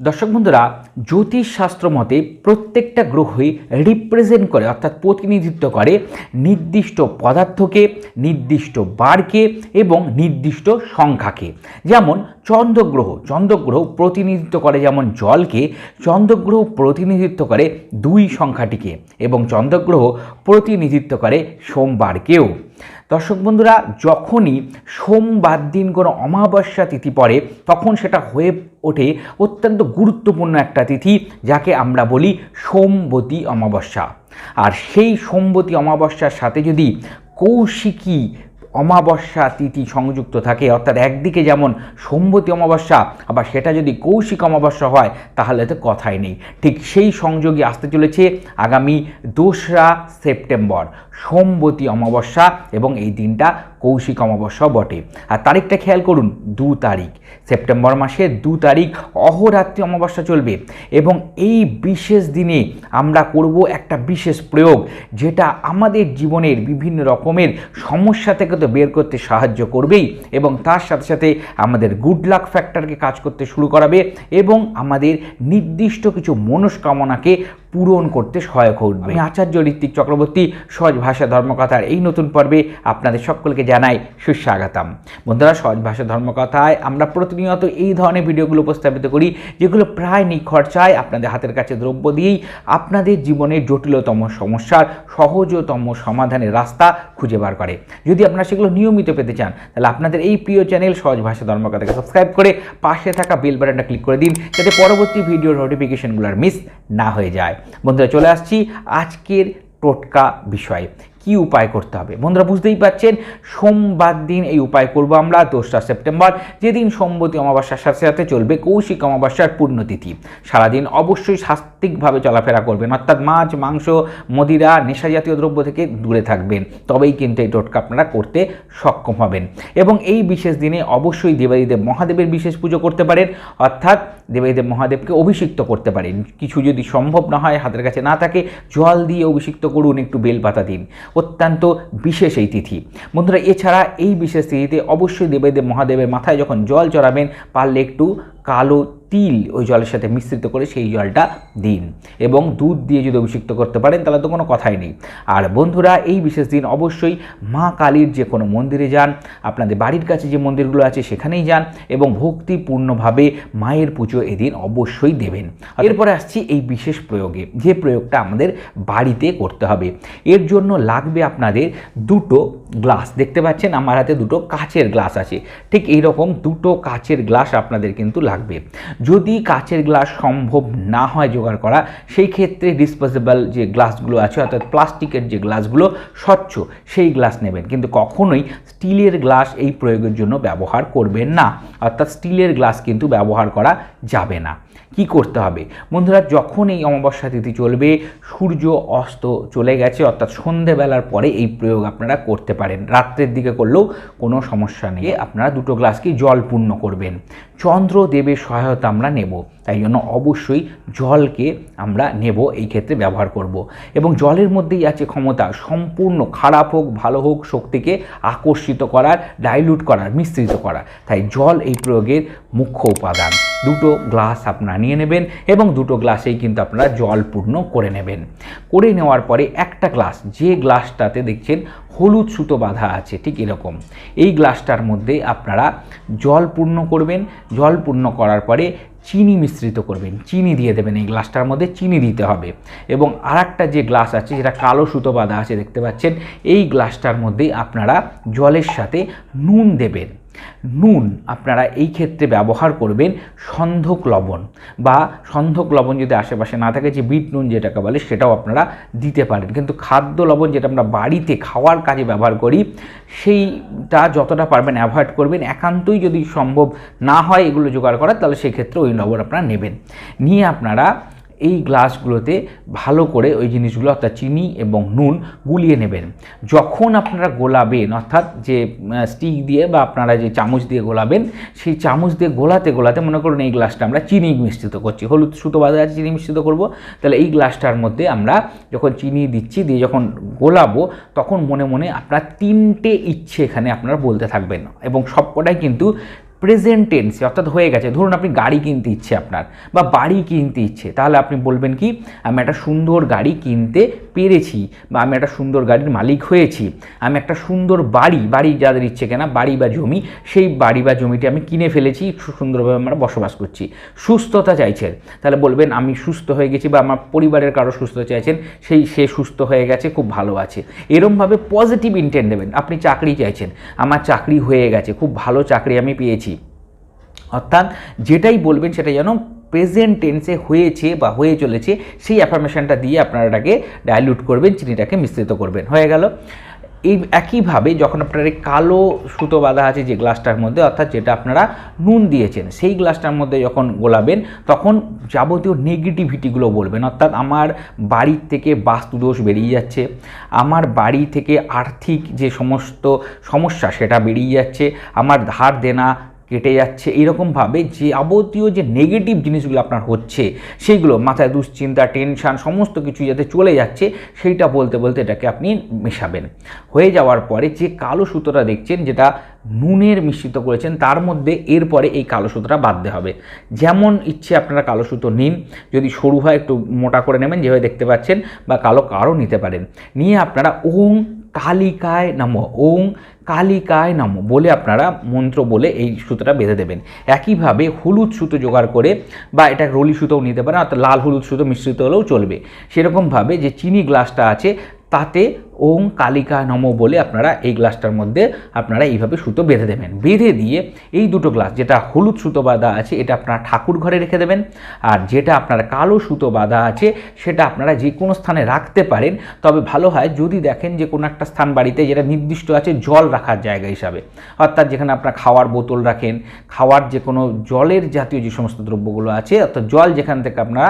দর্শক বন্ধুরা জ্যোতিষশাস্ত্র মতে প্রত্যেকটা গ্রহই রিপ্রেজেন্ট করে, অর্থাৎ প্রতিনিধিত্ব করে নির্দিষ্ট পদার্থকে, নির্দিষ্ট বারকে এবং নির্দিষ্ট সংখ্যাকে। যেমন চন্দ্রগ্রহ চন্দ্রগ্রহ প্রতিনিধিত্ব করে যেমন জলকে, চন্দ্রগ্রহ প্রতিনিধিত্ব করে দুই সংখ্যাটিকে এবং চন্দ্রগ্রহ প্রতিনিধিত্ব করে সোমবারকেও। দর্শক বন্ধুরা, যখনই সোমবার দিন কোনো অমাবস্যা তিথি পড়ে, তখন সেটা হয়ে ওঠে অত্যন্ত গুরুত্বপূর্ণ একটা তিথি যাকে আমরা বলি সোমবতী অমাবস্যা। আর সেই সোমবতী অমাবস্যার সাথে যদি কৌশিকী অমাবস্যা তিথি সংযুক্ত থাকে, অর্থাৎ একদিকে যেমন সোমবতী অমাবস্যা, আবার সেটা যদি কৌশিক অমাবস্যা হয়, তাহলে তো কথাই নেই। ঠিক সেই সংযোগে আসতে চলেছে আগামী দোসরা সেপ্টেম্বর, সোমবতী অমাবস্যা এবং এই দিনটা কৌশিক অমাবস্যা বটে। আর তারিখটা খেয়াল করুন, দু তারিখ। সেপ্টেম্বর মাসের দু তারিখ অহরাত্রি অমাবস্যা চলবে এবং এই বিশেষ দিনে আমরা করব একটা বিশেষ প্রয়োগ, যেটা আমাদের জীবনের বিভিন্ন রকমের সমস্যা থেকে তো বের করতে সাহায্য করবেই এবং তার সাথে সাথে আমাদের গুড লাক ফ্যাক্টরকে কাজ করতে শুরু করাবে এবং আমাদের নির্দিষ্ট কিছু মনস্কামনাকে পূরণ করতে সহায়ক আমি আচার্য ঋত্বিক চক্রবর্তী সহজ ভাষা ধর্মকথার এই নতুন পর্বে আপনাদের সকলকে জানাই সুস্বাগতম। বন্ধুরা সহজ ভাষা ধর্মকথায় আমরা প্রতিনিয়ত এই ধরনের ভিডিওগুলো উপস্থাপিত করি যেগুলো প্রায় নিখরচায় আপনাদের হাতের কাছে দ্রব্য দিয়েই আপনাদের জীবনের জটিলতম সমস্যার সহজতম সমাধানের রাস্তা খুঁজে বার করে। যদি আপনারা সেগুলো নিয়মিত পেতে চান তাহলে আপনাদের এই প্রিয় চ্যানেল সহজ ভাষা ধর্মকথাকে সাবস্ক্রাইব করে পাশে থাকা বেল বাটনটা ক্লিক করে দিন যাতে পরবর্তী ভিডিওর নোটিফিকেশনগুলো আর মিস না হয়ে যায়। বন্ধুরা চলে আসছি আজকের টোটকা বিষয়ে। কি উপায় করতে হবে? বন্ধুরা, বুঝতেই পাচ্ছেন সোমবার দিন এই উপায় করব আমরা, দোসরা সেপ্টেম্বর। যেদিন সোমবতী অমাবস্যার সাথে সাথে চলবে কৌশিক অমাবস্যার পূর্ণতিথি। সারাদিন অবশ্যই সাত্ত্বিকভাবে চলাফেরা করবেন, অর্থাৎ মাছ, মাংস, মদিরা, নেশা জাতীয় দ্রব্য থেকে দূরে থাকবেন। তবেই কিন্তু এই টোটকা আপনারা করতে সক্ষম হবেন। এবং এই বিশেষ দিনে অবশ্যই দেবাদিদেব মহাদেবের বিশেষ পুজো করতে পারেন, অর্থাৎ দেবাদিদেব মহাদেবকে অভিষিক্ত করতে পারেন। কিছু যদি সম্ভব না হয়, হাতের কাছে না থাকে, জল দিয়ে অভিষিক্ত করুন, একটু বেলপাতা দিন। অত্যন্ত বিশেষ এই তিথি। বন্ধুরা, এছাড়া এই বিশেষ তিথিতে অবশ্যই দেবদেব মহাদেবের মাথায় যখন জল চড়াবেন, পারলে একটু কালো তিল ওই জলের সাথে মিশ্রিত করে সেই জলটা দিন। এবং দুধ দিয়ে যদি অভিষিক্ত করতে পারেন তাহলে তো কোনো কথাই নেই। আর বন্ধুরা এই বিশেষ দিন অবশ্যই মা কালীর যে কোনো মন্দিরে যান আপনাদের বাড়ির কাছে যে মন্দিরগুলো আছে সেখানেই যান এবং ভক্তিপূর্ণভাবে মায়ের পুজো এদিন অবশ্যই দেবেন। এরপরে আসছি এই বিশেষ প্রয়োগে যে প্রয়োগটা আমাদের বাড়িতে করতে হবে। এর জন্য লাগবে আপনাদের দুটো গ্লাস। দেখতে পাচ্ছেন আমার হাতে দুটো কাচের গ্লাস আছে। ঠিক এই রকম দুটো কাচের গ্লাস আপনাদের কিন্তু লাগবে। যদি কাচের গ্লাস সম্ভব না হয় জোগাড় করা, সেই ক্ষেত্রে ডিসপোজেবল যে গ্লাসগুলো আছে, অর্থাৎ প্লাস্টিকের যে গ্লাসগুলো স্বচ্ছ, সেই গ্লাস নেবেন। কিন্তু কখনোই স্টিলের গ্লাস এই প্রয়োগের জন্য ব্যবহার করবেন না। অর্থাৎ স্টিলের গ্লাস কিন্তু ব্যবহার করা যাবে না। কি করতে হবে? বন্ধুরা, যখন এই অমাবস্যা তিথি চলবে, সূর্য অস্ত চলে গেছে, অর্থাৎ সন্ধেবেলার পরে এই প্রয়োগ আপনারা করতে পারেন। রাত্রের দিকে করলেও কোনো সমস্যা নেই। আপনারা দুটো গ্লাসকে জল পূর্ণ করবেন। চন্দ্রদেবের সহায়তা আমরা নেব, তাই জন্য অবশ্যই জলকে আমরা নেব, এই ক্ষেত্রে ব্যবহার করব। এবং জলের মধ্যেই আছে ক্ষমতা, সম্পূর্ণ খারাপ হোক, ভালো হোক, শক্তিকে আকর্ষিত করার ডাইলুট করার, মিশ্রিত করার। তাই জল এই প্রয়োগের মুখ্য উপাদান। দুটো গ্লাস আপনারা নিয়ে নেবেন এবং দুটো গ্লাসেই কিন্তু আপনারা জল পূর্ণ করে নেবেন। করে নেওয়ার পরে একটা গ্লাস, যে গ্লাসটাতে দেখছেন হলুদ সুতো বাঁধা আছে, ঠিক এরকম। এই গ্লাসটার মধ্যে আপনারা জল পূর্ণ করবেন, জল পূর্ণ করার পরে চিনি মিশ্রিত করবেন, চিনি দিয়ে দেবেন এই গ্লাসটার মধ্যে, চিনি দিতে হবে। এবং আর যে গ্লাস আছে, যেটা কালো সুতো বাঁধা আছে, দেখতে পাচ্ছেন, এই গ্লাসটার মধ্যে আপনারা জলের সাথে নুন দেবেন। নুন আপনারা এই ক্ষেত্রে ব্যবহার করবেন সন্ধক লবণ বা সন্ধক লবণ যদি আশেপাশে না থাকে, যে বিট নুন যেটাকে বলে সেটাও আপনারা দিতে পারেন। কিন্তু খাদ্য লবণ যেটা আমরা বাড়িতে খাওয়ার কাজে ব্যবহার করি, সেইটা যতটা পারবেন অ্যাভয়েড করবেন। একান্তই যদি সম্ভব না হয় এগুলো জোগাড় করার, তাহলে সেক্ষেত্রে ওই লবণ আপনারা নেবেন। নিয়ে আপনারা এই গ্লাসগুলোতে ভালো করে ওই জিনিসগুলো, অর্থাৎ চিনি এবং নুন গুলিয়ে নেবেন। যখন আপনারা গোলাবেন, অর্থাৎ যে স্টিক দিয়ে বা আপনারা যে চামচ দিয়ে গোলাবেন, সেই চামচ দিয়ে গোলাতে গোলাতে মনে করুন এই গ্লাসটা আমরা চিনি মিশ্রিত করছি। হলুদ সুতো বাদে আছে চিনি মিশ্রিত করব। তাহলে এই গ্লাসটার মধ্যে আমরা যখন চিনি দিচ্ছি, দিয়ে যখন গোলাবো, তখন মনে মনে আপনার তিনটে ইচ্ছে এখানে আপনারা বলতে থাকবেন। এবং সবকটাই কিন্তু প্রেজেন্ট টেন্সে অর্থাৎ হয়ে গেছে। ধরুন আপনি গাড়ি কিনতে ইচ্ছে আপনার বা বাড়ি কিনতে ইচ্ছে, তাহলে আপনি বলবেন কি, আমি একটা সুন্দর গাড়ি কিনতে পেরেছি বা আমি একটা সুন্দর গাড়ির মালিক হয়েছি। আমি একটা সুন্দর বাড়ি বাড়ি যাদের ইচ্ছে কেনা, বাড়ি বা জমি, সেই বাড়ি বা জমিটি আমি কিনে ফেলেছি সুন্দরভাবে আমরা বসবাস করছি। সুস্থতা চাইছেন। তাহলে বলবেন, আমি সুস্থ হয়ে গেছি বা আমার পরিবারের কারও সুস্থ চাইছেন, সেই, সে সুস্থ হয়ে গেছে, খুব ভালো আছে। এরমভাবে পজিটিভ ইন্টেন্ট দেবেন। আপনি চাকরি চাইছেন, আমার চাকরি হয়ে গেছে, খুব ভালো চাকরি আমি পেয়েছি। অর্থাৎ যেটাই বলবেন সেটা যেন প্রেজেন্ট টেন্সে হয়েছে বা হয়ে চলেছে, সেই অ্যাফার্মেশনটা দিয়ে আপনারা এটাকে ডাইলিউট করবেন, চিনিটাকে মিশ্রিত করবেন। হয়ে গেল। এই একইভাবে যখন আপনার এই কালো সুতো বাঁধা আছে যে গ্লাসটার মধ্যে, অর্থাৎ যেটা আপনারা নুন দিয়েছেন, সেই গ্লাসটার মধ্যে যখন গোলাবেন, তখন যাবতীয় নেগেটিভিটিগুলো বলবেন। অর্থাৎ আমার বাড়ির থেকে বাস্তুদোষ বেরিয়ে যাচ্ছে, আমার বাড়ি থেকে আর্থিক যে সমস্ত সমস্যা সেটা বেরিয়ে যাচ্ছে, আমার ধার দেনা কেটে যাচ্ছে। এরকমভাবে যে যাবতীয় যে নেগেটিভ জিনিসগুলো আপনার হচ্ছে, সেইগুলো মাথায় দুশ্চিন্তা টেনশান সমস্ত কিছু যাতে চলে যাচ্ছে, সেইটা বলতে বলতে এটাকে আপনি মেশাবেন। হয়ে যাওয়ার পরে যে কালো সুতোটা দেখছেন, যেটা নুনের মিশ্রিত করেছেন, তার মধ্যে এরপরে এই কালো সুতোটা বাঁধতে হবে। যেমন ইচ্ছে আপনারা কালো সুতো নিন, যদি সরু হয় একটু মোটা করে নেবেন, যেভাবে দেখতে পাচ্ছেন, বা কালো কারও নিতে পারেন। নিয়ে আপনারা ওং কালিকায় নাম, ওং কালিকায় নাম বলে আপনারা মন্ত্র বলে এই সুতোটা বেঁধে দেবেন। একইভাবে হলুদ সুতো জোগাড় করে বা এটা রলি সুতোও নিতে পারেন, অর্থাৎ লাল হলুদ সুতো মিশ্রিত হলেও চলবে। সেরকমভাবে যে চিনি গ্লাসটা আছে, তাতে ওং কালিকা নম বলে আপনারা এই গ্লাসটার মধ্যে আপনারা এইভাবে সুতো বেঁধে দেবেন। বেঁধে দিয়ে এই দুটো গ্লাস, যেটা হলুদ সুতো বাঁধা আছে, এটা আপনারা ঠাকুর ঘরে রেখে দেবেন। আর যেটা আপনার কালো সুতো বাঁধা আছে, সেটা আপনারা যে কোনো স্থানে রাখতে পারেন। তবে ভালো হয় যদি দেখেন যে কোনো একটা স্থান বাড়িতে যেটা নির্দিষ্ট আছে, জল রাখার জায়গা হিসাবে। অর্থাৎ যেখানে আপনার খাওয়ার বোতল রাখেন, খাওয়ার যে কোনো জলের জাতীয় যে সমস্ত দ্রব্যগুলো আছে, অর্থাৎ জল যেখান থেকে আপনারা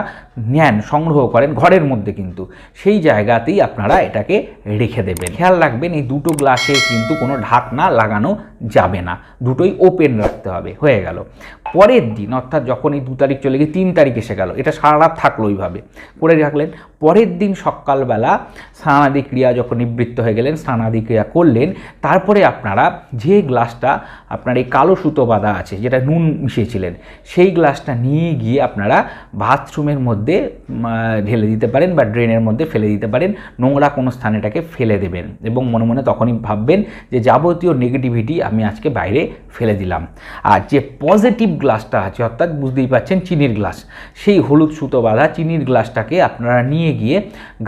নেন, সংগ্রহ করেন, ঘরের মধ্যে কিন্তু, সেই জায়গাতেই আপনারা এটাকে রেখে দেবেন। খেয়াল রাখবেন, এই দুটো গ্লাসে কিন্তু কোনো ঢাকনা লাগানো যাবে না। দুটোই ওপেন রাখতে হবে, হয়ে গেল। পরের দিন, অর্থাৎ যখন এই দু তারিখ চলে গিয়ে তিন তারিখ এসে গেল, এটা সারা রাত থাকল ওইভাবে। করে রাখলেন। পরের দিন সকালবেলা স্নানাদি ক্রিয়া যখন নিবৃত্ত হয়ে গেলেন স্নানাদি ক্রিয়া করলেন, তারপরে আপনারা যে গ্লাসটা, আপনার এই কালো সুতো বাঁধা আছে, যেটা নুন মিশিয়েছিলেন, সেই গ্লাসটা নিয়ে গিয়ে আপনারা বাথরুমের মধ্যে ঢেলে দিতে পারেন বা ড্রেনের মধ্যে ফেলে দিতে পারেন। নোংরা কোনো স্থানে এটাকে ফেলে দেবেন এবং মনে মনে তখনই ভাববেন যে যাবতীয় নেগেটিভিটি আমি আজকে বাইরে ফেলে দিলাম। আর যে পজিটিভ গ্লাসটা আছে, অর্থাৎ বুঝতেই পাচ্ছেন চিনির গ্লাস সেই হলুদ সুতো বাঁধা চিনির গ্লাসটাকে আপনারা নিয়ে গিয়ে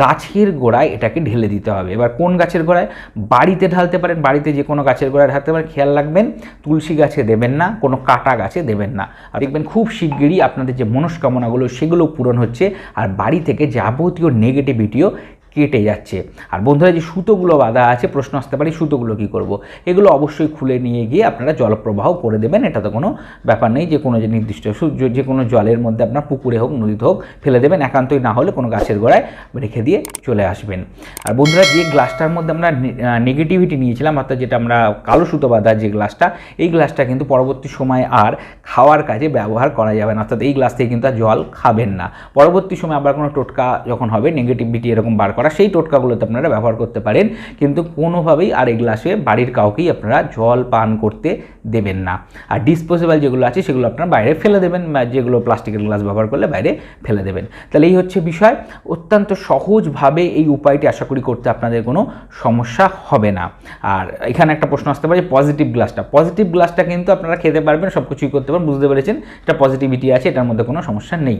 গাছের গোড়ায় এটাকে ঢেলে দিতে হবে। এবার কোন গাছের গোড়ায়? বাড়িতে ঢালতে পারেন, বাড়িতে যে কোনো গাছের গোড়ায় ঢালতে পারেন, খেয়াল রাখবেন, তুলসী গাছে দেবেন না, কোনো কাটা গাছে দেবেন না। আর দেখবেন খুব শিগগিরই আপনাদের যে মনস্কামনাগুলো, সেগুলো পূরণ হচ্ছে। আর বাড়ি থেকে যাবতীয় নেগেটিভিটিও কেটে যাচ্ছে। আর বন্ধুরা যে সুতোগুলো বাঁধা আছে, প্রশ্ন আসতে পারে সুতোগুলো কি করব? এগুলো অবশ্যই খুলে নিয়ে গিয়ে আপনারা জলপ্রবাহ করে দেবেন, এটা তো কোনো ব্যাপার নেই, যে কোনো যে নির্দিষ্ট যে- কোনো জলের মধ্যে আপনার পুকুরে হোক, নদীতে হোক, ফেলে দেবেন, একান্তই না হলে কোনো গাছের গোড়ায় রেখে দিয়ে চলে আসবেন। আর বন্ধুরা, যে গ্লাসটার মধ্যে আমরা নেগেটিভিটি নিয়েছিলাম, অর্থাৎ যেটা আমরা কালো সুতো বাঁধা যে গ্লাসটা, এই গ্লাসটা কিন্তু পরবর্তী সময় আর খাওয়ার কাজে ব্যবহার করা যাবে না, অর্থাৎ এই গ্লাস থেকে কিন্তু আর জল খাবেন না। পরবর্তী সময় আবার কোনো টোটকা যখন হবে নেগেটিভিটি এরকম বার সেই টোটকাগুলোতে আপনারা ব্যবহার করতে পারেন। কিন্তু কোনোভাবেই আর এই গ্লাসে বাড়ির কাউকেই আপনারা জল, পান করতে দেবেন না। আর ডিসপোজেবল যেগুলো আছে, সেগুলো আপনারা বাইরে ফেলে দেবেন যেগুলো প্লাস্টিকের গ্লাস ব্যবহার করলে বাইরে ফেলে দেবেন। তাহলে এই হচ্ছে বিষয়। অত্যন্ত সহজভাবে এই উপায়টি আশা করি করতে আপনাদের কোনো সমস্যা হবে না। আর এখানে একটা প্রশ্ন আসতে পারে পজিটিভ গ্লাসটা পজিটিভ গ্লাসটা কিন্তু আপনারা খেতে পারবেন সব কিছুই করতে পারবেন, বুঝতে পেরেছেন? এটা পজিটিভিটি আছে, এটার মধ্যে কোনো সমস্যা নেই।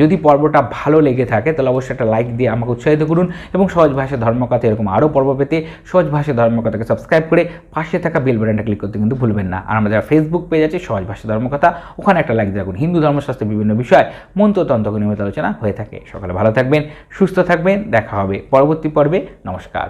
যদি পর্বটা ভালো লেগে থাকে, তাহলে অবশ্যই একটা লাইক দিয়ে আমাকে উৎসাহিত করুন এবং সহজ ভাষা ধর্মকথা এরকম আরও পর্ব পেতে সহজ ভাষা ধর্মকথাকে সাবস্ক্রাইব করে পাশে থাকা বেল বাটনটা ক্লিক করতে কিন্তু ভুলবেন না। আর আমাদের ফেসবুক পেজ আছে, সহজ ভাষা ধর্মকথা, ওখানে একটা লাইক রাখুন হিন্দু ধর্মশাস্ত্রের বিভিন্ন বিষয় মন্ত্রতন্ত্রকে নিয়মিত আলোচনা হয়ে থাকে। সকালে ভালো থাকবেন, সুস্থ থাকবেন, দেখা হবে পরবর্তী পর্বে। নমস্কার।